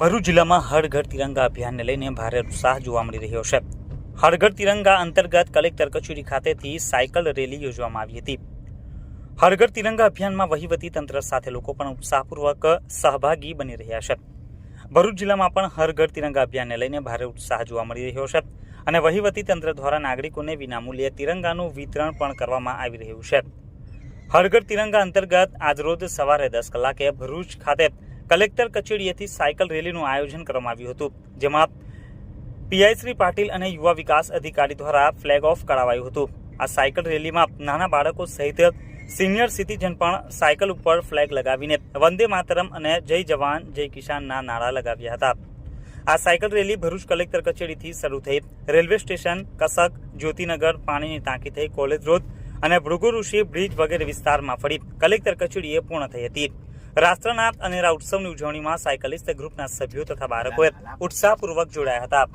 ભરૂચ જિલ્લામાં હર ઘર તિરંગા અભિયાનને લઈને ભારે ઉત્સાહ જોવા મળી રહ્યો છે. હર ઘર તિરંગા અંતર્ગત કલેક્ટર કચેરી ખાતેથી સાયકલ રેલી યોજવામાં આવી હતી. હર ઘર તિરંગા અભિયાનમાં વહીવટી તંત્ર સાથે લોકો પણ ઉત્સાહપૂર્વક સહભાગી બની રહ્યા છે. ભરૂચ જિલ્લામાં પણ હર ઘર તિરંગા અભિયાનને લઈને ભારે ઉત્સાહ જોવા મળી રહ્યો છે અને વહીવટી તંત્ર દ્વારા નાગરિકોને વિનામૂલ્યે તિરંગાનું વિતરણ પણ કરવામાં આવી રહ્યું છે. હર ઘર તિરંગા અંતર્ગત આજરોજ સવારે દસ કલાકે ભરૂચ ખાતે કલેક્ટર કચેરીએથી સાયકલ રેલીનું આયોજન કરવામાં આવ્યું હતું, જેમાં પીઆઈ શ્રી પાટીલ અને યુવા વિકાસ અધિકારી દ્વારા ફ્લેગ ઓફ કરાવાયું હતું. આ સાયકલ રેલીમાં નાના બાળકો સહિત સિનિયર સિટીઝન પણ સાયકલ ઉપર ફ્લેગ લગાવીને વંદે માતરમ અને જય જવાન, જય કિસાનના નારા લગાવ્યા હતા. આ સાયકલ રેલી ભરૂચ કલેક્ટર કચેરીથી શરૂ થઈ રેલવે સ્ટેશન, કસક, જ્યોતિનગર પાણીની ટાંકી થઈ કોલેજ રોડ અને ભૃગુ ઋષિ બ્રિજ વગેરે વિસ્તારમાં ફરી કલેક્ટર કચેરીએ પૂર્ણ થઈ હતી. રાષ્ટ્રના અને ઉત્સવની ઉજવણીમાં સાયકલિસ્ટ ગ્રુપના સભ્યો તથા બાળકોએ ઉત્સાહપૂર્વક જોડાયા હતા.